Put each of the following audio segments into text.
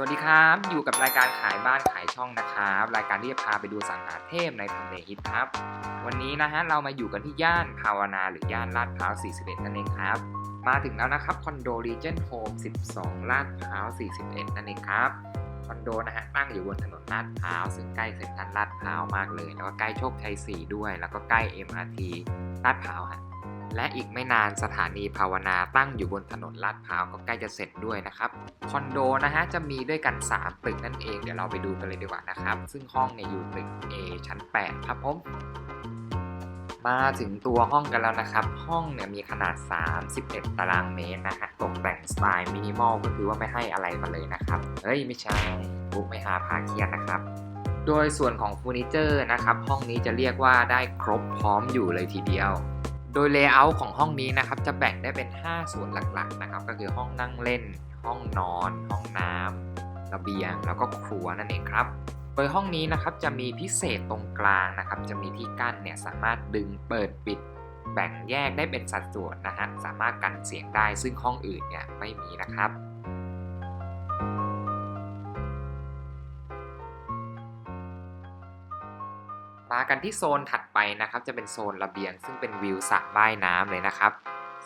สวัสดีครับ อยู่กับรายการขายบ้านขายช่องนะครับ รายการที่จะพาไปดูสังหาเทพในทำเลฮิตครับ วันนี้นะฮะเรามาอยู่กันที่ย่านภาวนาหรือย่านลาดพร้าว 41 นั่นเองครับ มาถึงแล้วนะครับคอนโด Regent Home 12 ลาดพร้าว 41 นั่นเองครับ คอนโดนะฮะตั้งอยู่บนถนนลาดพร้าว ซึ่งใกล้เซ็นทรัลลาดพร้าวมากเลย แล้วก็ใกล้โชคชัย 4 ด้วย แล้วก็ใกล้ MRT ลาดพร้าวฮะ และอีกไม่นานสถานีภาวนาตั้งอยู่บนถนนลาดพร้าวก็ใกล้จะเสร็จด้วยนะครับคอนโดนะฮะจะมีด้วยกัน 3 ตึกนั่นเองเดี๋ยวเราไปดูกันเลยดีกว่านะครับ ซึ่งห้องเนี่ยอยู่ตึก A ชั้น 8 ครับผมมาถึงตัวห้องกันแล้วนะครับ ห้องเนี่ยมีขนาด 31 ตารางเมตรนะฮะตกแต่งสไตล์มินิมอลก็คือว่าไม่ให้อะไรมาเลยนะครับ เฮ้ย ไม่ใช่บุ๊กไม่หาพาเคียดนะครับ โดยส่วนของเฟอร์นิเจอร์นะครับ ห้องนี้จะเรียกว่าได้ครบพร้อมอยู่เลยทีเดียว โดยเลเยอร์ของห้องนี้นะครับจะแบ่งได้เป็น 5 ส่วนหลักๆนะครับ ก็คือห้องนั่งเล่น ห้องนอน ห้องน้ำระเบียง แล้วก็ครัวนั่นเองครับ โดยห้องนี้นะครับจะมีพิเศษตรงกลางนะครับ จะมีที่กั้นเนี่ยสามารถดึงเปิดปิด แบ่งแยกได้เป็นสัดส่วนนะฮะสามารถกันเสียงได้ซึ่งห้องอื่นเนี่ยไม่มีนะครับ มากันที่โซนถัดไปนะครับ จะเป็นโซนระเบียง ซึ่งเป็นวิวสระว่ายน้ำเลยนะครับ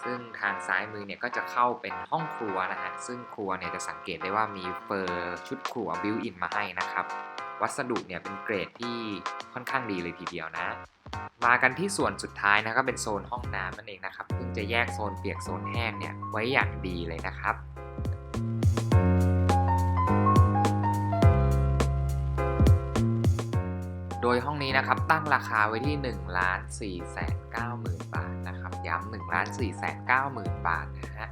ซึ่งทางซ้ายมือเนี่ยก็จะเข้าเป็นห้องครัวนะฮะซึ่งครัวเนี่ยจะสังเกตได้ว่ามีเฟอร์ชุดครัวบิวอินมาให้นะครับ วัสดุเนี่ยเป็นเกรดที่ค่อนข้างดีเลยทีเดียวนะ มากันที่ส่วนสุดท้ายนะก็เป็นโซนห้องน้ำนั่นเองนะครับซึ่งจะแยกโซนเปียกโซนแห้งเนี่ยไว้อย่างดีเลยนะครับ โดยห้องนี้นะครับตั้งราคาไว้ที่1 4 9 0ล้านสี่แสนเก้าหมื่นบาทนะครับย้ำหนึ่งล้านสี่แสนเก้าหมื่นบาทนะฮะ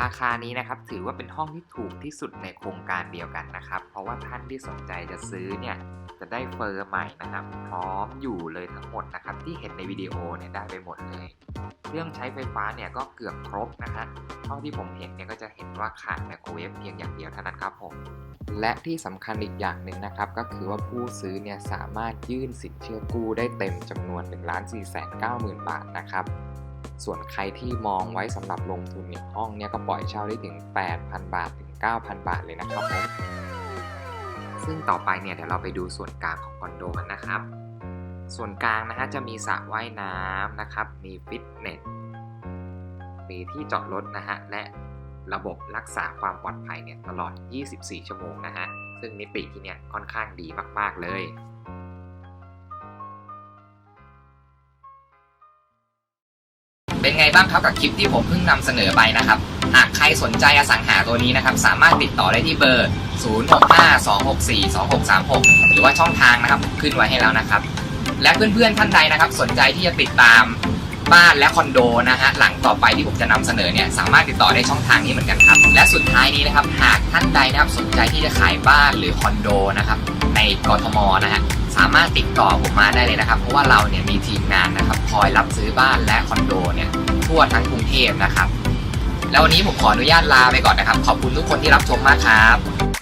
ราคานี้นะครับถือว่าเป็นห้องที่ถูกที่สุดในโครงการเดียวกันนะครับ เพราะว่าท่านที่สนใจจะซื้อเนี่ยจะได้เฟอร์ใหม่นะครับ พร้อมอยู่เลยทั้งหมดนะครับ ที่เห็นในวิดีโอเนี่ยได้ไปหมดเลย รื่องใช้ไฟฟ้าเนี่ยก็เกือบครบนะฮะเท่าที่ผมเห็นเนี่ยก็จะเห็นว่าขาดไมโครเวฟเพียงอย่างเดียวเท่านั้นครับผมและที่สำคัญอีกอย่างหนึ่งนะครับ ก็คือว่าผู้ซื้อเนี่ยสามารถยื่นสินเชื่อกู้ได้เต็มจำนวน1 4 9 0 0 0 บาทนะครับ ส่วนใครที่มองไว้สำหรับลงทุนเนี่ยห้องเนี่ยก็ปล่อยเช่าได้ถึง 8,000 บาทถึง 9,000 บาทเลยนะครับผมซึ่งต่อไปเนี่ยเดี๋ยวเราไปดูส่วนกลางของคอนโดกันนะครับ ส่วนกลางนะฮะจะมีสระว่ายน้ำนะครับ มีฟิตเนส มีที่จอดรถนะฮะ และระบบรักษาความปลอดภัยเนี่ยตลอด 24 ชั่วโมงนะฮะ ซึ่งนิติที่เนี่ยค่อนข้างดีมาก ๆ เลยเป็นไงบ้างครับกับคลิปที่ผมเพิ่งนำเสนอไปนะครับ หากใครสนใจอสังหาตัวนี้นะครับ สามารถติดต่อได้ที่เบอร์ 0652642636 หรือว่าช่องทางนะครับ ขึ้นไว้ให้แล้วนะครับ และเพื่อนๆท่านใดนะครับ สนใจที่จะติดตามบ้านและคอนโดนะฮะหลังต่อไปที่ผมจะนำเสนอเนี่ยสามารถติดต่อได้ช่องทางนี้เหมือนกันครับ และสุดท้ายนี้นะครับหากท่านใดนะครับสนใจที่จะขายบ้านหรือคอนโดนะครับในกทมนะฮะสามารถติดต่อผมมาได้เลยนะครับ เพราะว่าเราเนี่ยมีทีมงานนะครับคอยรับซื้อบ้านและคอนโดเนี่ยทั่วทั้งกรุงเทพนะครับ แล้ววันนี้ผมขออนุญาตลาไปก่อนนะครับ ขอบคุณทุกคนที่รับชมมากครับ